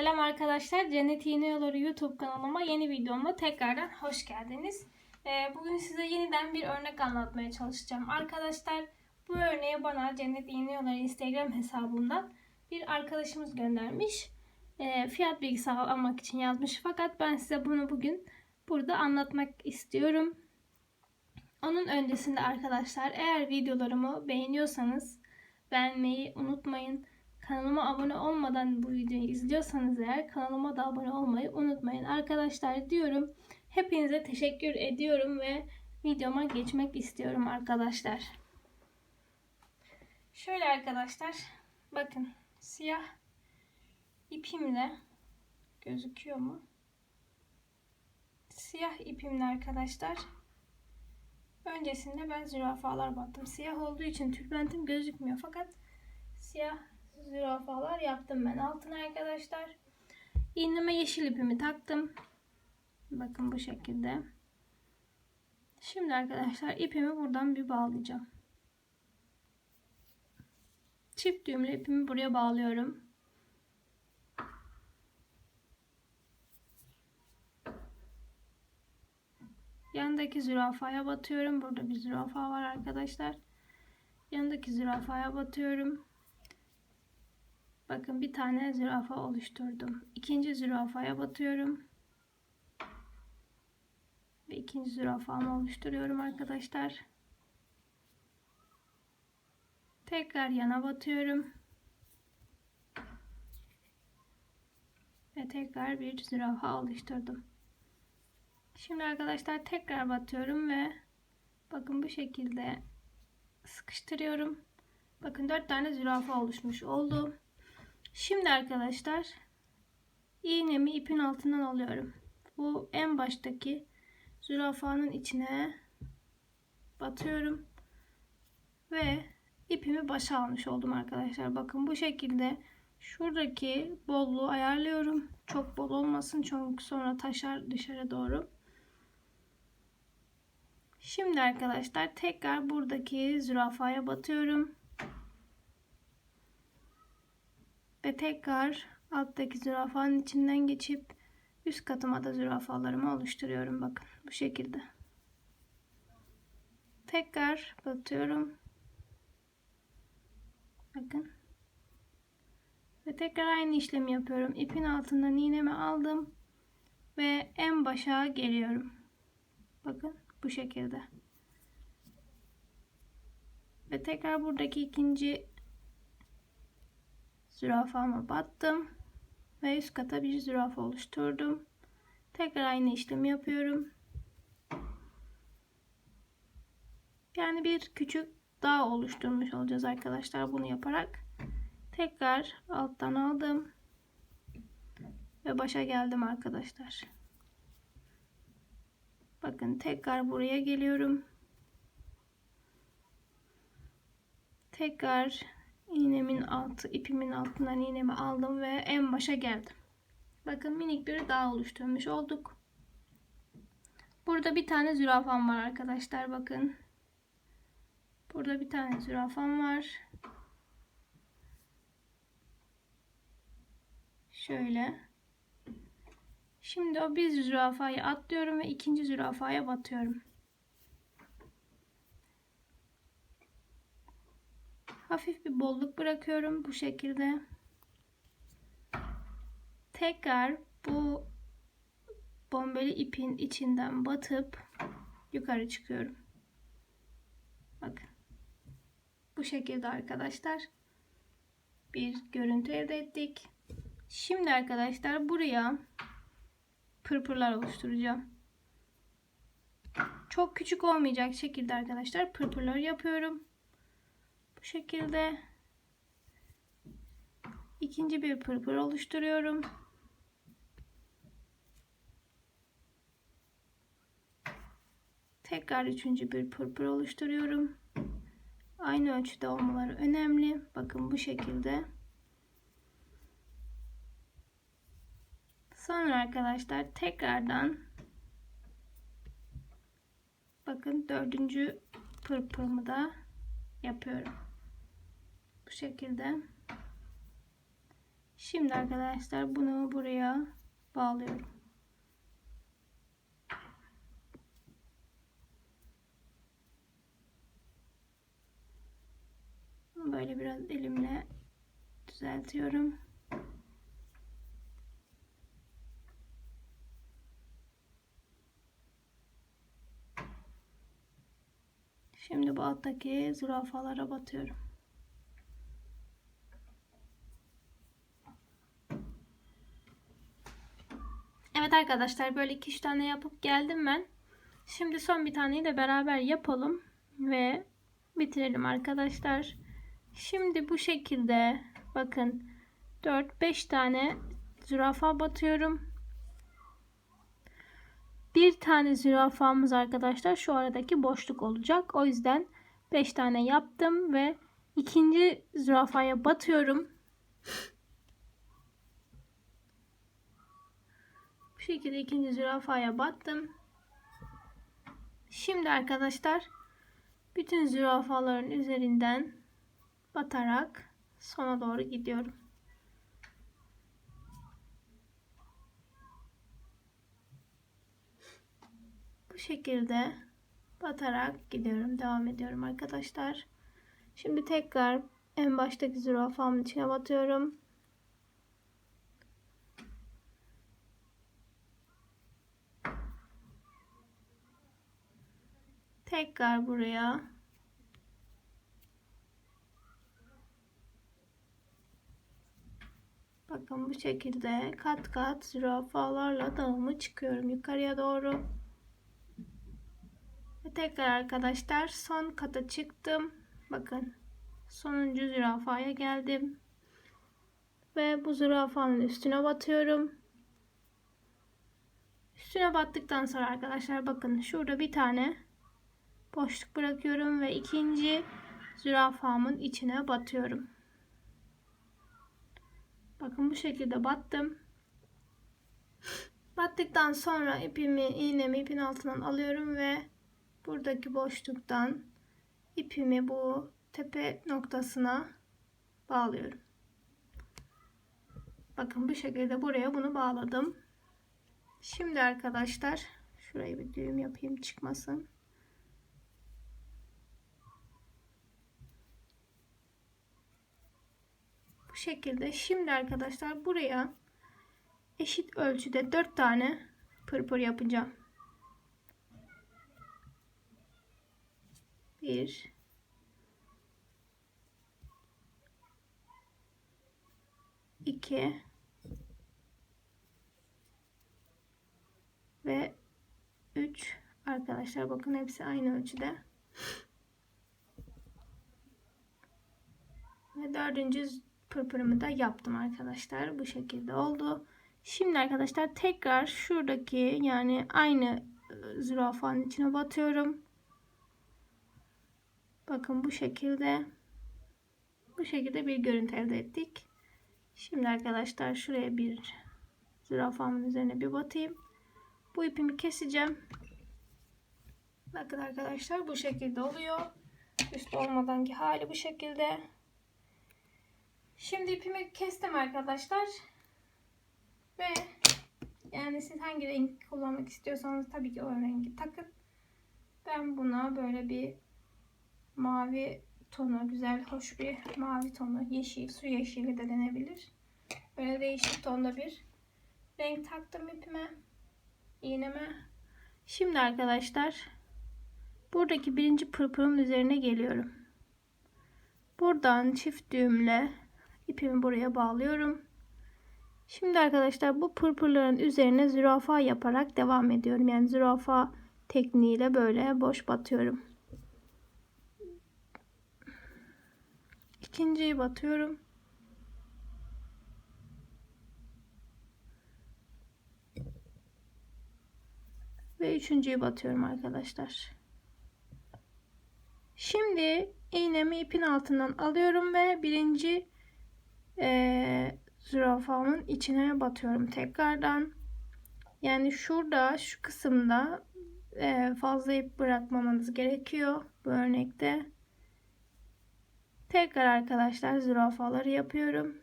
Selam arkadaşlar. Cennet İğne Yolları YouTube kanalıma yeni videomla tekrardan hoş geldiniz. Ee, bugün size yeniden bir örnek anlatmaya çalışacağım. Arkadaşlar bu örneği bana Cennet İğne Yolları Instagram hesabından bir arkadaşımız göndermiş. Ee, fiyat bilgisi almak için yazmış. Fakat ben size bunu bugün burada anlatmak istiyorum. Onun öncesinde arkadaşlar eğer videolarımı beğeniyorsanız beğenmeyi unutmayın. Kanalıma abone olmadan bu videoyu izliyorsanız eğer kanalıma da abone olmayı unutmayın. Arkadaşlar diyorum. Hepinize teşekkür ediyorum ve videoma geçmek istiyorum arkadaşlar. Şöyle arkadaşlar. Bakın siyah ipimle gözüküyor mu? Siyah ipimle arkadaşlar. Öncesinde ben zürafalar battım. Siyah olduğu için tülbentim gözükmüyor fakat siyah zürafalar yaptım ben altına arkadaşlar. İğneme yeşil ipimi taktım. Bakın bu şekilde. Şimdi arkadaşlar ipimi buradan bir bağlayacağım. Çift düğümlü ipimi buraya bağlıyorum. Yanındaki zürafaya batıyorum. Burada bir zürafa var arkadaşlar. Yanındaki zürafaya batıyorum. Bakın bir tane zürafa oluşturdum. İkinci zürafaya batıyorum. Ve ikinci zürafamı oluşturuyorum arkadaşlar. Tekrar yana batıyorum. Ve tekrar bir zürafa oluşturdum. Şimdi arkadaşlar tekrar batıyorum ve bakın bu şekilde sıkıştırıyorum. Bakın 4 tane zürafa oluşmuş oldu. Şimdi arkadaşlar iğnemi ipin altından alıyorum. Bu en baştaki zürafanın içine batıyorum. Ve ipimi başa almış oldum arkadaşlar. Bakın bu şekilde şuradaki bolluğu ayarlıyorum. Çok bol olmasın çünkü sonra taşar dışarı doğru. Şimdi arkadaşlar tekrar buradaki zürafaya batıyorum. Ve tekrar alttaki zürafanın içinden geçip üst katıma da zürafalarımı oluşturuyorum. Bakın bu şekilde. Tekrar batıyorum. Bakın. Ve tekrar aynı işlemi yapıyorum. İpin altından iğnemi aldım. Ve en başa geliyorum. Bakın bu şekilde. Ve tekrar buradaki ikinci zürafama battım. Ve üst kata bir zürafa oluşturdum. Tekrar aynı işlemi yapıyorum. Yani bir küçük dağ oluşturmuş olacağız arkadaşlar bunu yaparak. Tekrar alttan aldım. Ve başa geldim arkadaşlar. Bakın tekrar buraya geliyorum. Tekrar iğnemin altı, ipimin altından iğnemi aldım ve en başa geldim. Bakın minik bir dağ oluşturmuş olduk. Burada bir tane zürafam var arkadaşlar bakın. Burada bir tane zürafam var. Şöyle. Şimdi o bir zürafayı atlıyorum ve ikinci zürafaya batıyorum. Hafif bir bolluk bırakıyorum bu şekilde. Tekrar bu bombeli ipin içinden batıp yukarı çıkıyorum. Bakın. Bu şekilde arkadaşlar bir görüntü elde ettik. Şimdi arkadaşlar buraya pırpırlar oluşturacağım. Çok küçük olmayacak şekilde arkadaşlar pırpırlar yapıyorum. Bu şekilde ikinci bir pırpır oluşturuyorum. Tekrar üçüncü bir pırpır oluşturuyorum. Aynı ölçüde olmaları önemli. Bakın bu şekilde. Sonra arkadaşlar tekrardan bakın dördüncü pırpırımı da yapıyorum. Bu şekilde. Şimdi arkadaşlar bunu buraya bağlıyorum. Böyle biraz elimle düzeltiyorum. Şimdi bu alttaki zürafalara batıyorum. Evet arkadaşlar böyle 2-3 tane yapıp geldim ben. Şimdi son bir taneyi de beraber yapalım ve bitirelim arkadaşlar. Şimdi bu şekilde bakın 4-5 tane zürafa batıyorum. Bir tane zürafamız arkadaşlar şu aradaki boşluk olacak. O yüzden 5 tane yaptım ve ikinci zürafaya batıyorum. Şekilde ikinci zürafaya battım. Şimdi arkadaşlar bütün zürafaların üzerinden batarak sona doğru gidiyorum. Bu şekilde batarak gidiyorum. Devam ediyorum arkadaşlar. Şimdi tekrar en baştaki zürafamın içine batıyorum. Tekrar buraya Bakın bu şekilde kat kat zürafalarla dağımı çıkıyorum yukarıya doğru. Ve tekrar arkadaşlar son kata çıktım. Bakın sonuncu zürafaya geldim. Ve bu zürafanın üstüne batıyorum. Üstüne battıktan sonra arkadaşlar bakın şurada bir tane boşluk bırakıyorum ve ikinci zürafamın içine batıyorum. Bakın bu şekilde battım. Battıktan sonra ipimi, iğnemi ipin altından alıyorum ve buradaki boşluktan ipimi bu tepe noktasına bağlıyorum. Bakın bu şekilde buraya bunu bağladım. Şimdi arkadaşlar şurayı bir düğüm yapayım çıkmasın. Şekilde. Şimdi arkadaşlar buraya eşit ölçüde 4 tane pırpır yapacağım. 1 2 ve 3 arkadaşlar bakın hepsi aynı ölçüde. Ve dördüncü pırpırımı da yaptım arkadaşlar. Bu şekilde oldu. Şimdi arkadaşlar tekrar şuradaki yani aynı e, zürafanın içine batıyorum. Bakın bu şekilde bu şekilde bir görüntü elde ettik. Şimdi arkadaşlar şuraya bir zürafamın üzerine bir batayım. Bu ipimi keseceğim. Bakın arkadaşlar bu şekilde oluyor. Üst olmadanki hali bu şekilde. Şimdi ipimi kestim arkadaşlar. Ve yani siz hangi renk kullanmak istiyorsanız tabii ki o rengi takın. Ben buna böyle bir mavi tonu, güzel, hoş bir mavi tonu, yeşil, su yeşili de denebilir. Böyle değişik tonda bir renk taktım ipime, iğneme. Şimdi arkadaşlar buradaki birinci pırpırın üzerine geliyorum. Buradan çift düğümle ipimi buraya bağlıyorum. Şimdi arkadaşlar bu pırpırların üzerine zürafa yaparak devam ediyorum. Yani zürafa tekniğiyle böyle boş batıyorum. İkinciyi batıyorum. Ve üçüncüyü batıyorum arkadaşlar. Şimdi iğnemi ipin altından alıyorum ve birinci e, zürafamın içine batıyorum tekrardan. Yani şurada şu kısımda e, fazla ip bırakmamanız gerekiyor bu örnekte. Tekrar arkadaşlar zürafaları yapıyorum.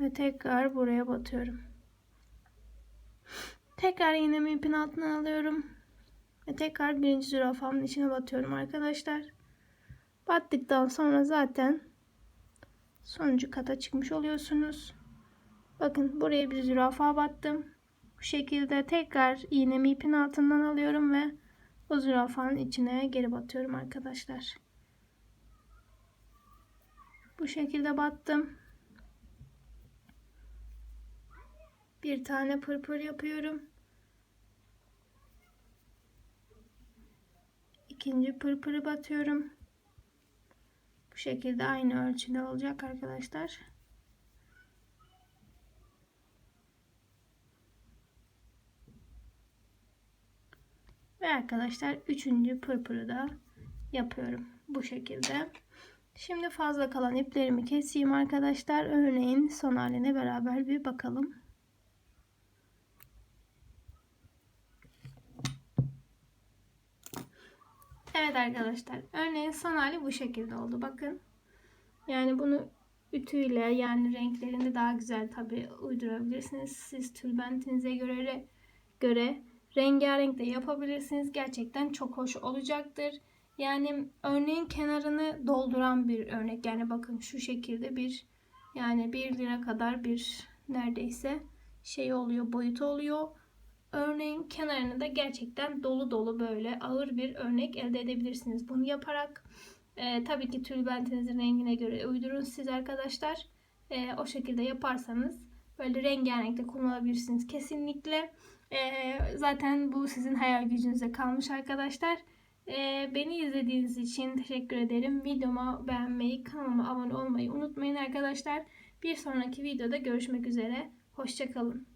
Ve tekrar buraya batıyorum. Tekrar iğnemi ipin altına alıyorum. Ve tekrar birinci zürafamın içine batıyorum arkadaşlar. Battıktan sonra zaten sonuncu kata çıkmış oluyorsunuz. Bakın buraya bir zürafa battım. Bu şekilde tekrar iğnemi ipin altından alıyorum ve o zürafanın içine geri batıyorum arkadaşlar. Bu şekilde battım. Bir tane pırpır yapıyorum. İkinci pırpırı batıyorum. Bu şekilde aynı ölçüde olacak arkadaşlar. Ve arkadaşlar üçüncü pırpırı da yapıyorum. Bu şekilde. Şimdi fazla kalan iplerimi keseyim arkadaşlar. Örneğin son haline beraber bir bakalım. Evet arkadaşlar. Örneğin son hali bu şekilde oldu. Bakın. Yani bunu ütüyle yani renklerini daha güzel tabi uydurabilirsiniz. Siz tülbentinize göre göre rengarenk de yapabilirsiniz. Gerçekten çok hoş olacaktır. Yani örneğin kenarını dolduran bir örnek. Yani bakın şu şekilde bir yani 1 lira kadar bir neredeyse şey oluyor boyutu oluyor. Örneğin kenarını da gerçekten dolu dolu böyle ağır bir örnek elde edebilirsiniz. Bunu yaparak e, tabii ki tülbentinizin rengine göre uydurun siz arkadaşlar. E, o şekilde yaparsanız böyle rengarenk de kullanabilirsiniz kesinlikle. E, zaten bu sizin hayal gücünüze kalmış arkadaşlar. E, beni izlediğiniz için teşekkür ederim. Videomu beğenmeyi, kanalıma abone olmayı unutmayın arkadaşlar. Bir sonraki videoda görüşmek üzere. Hoşçakalın.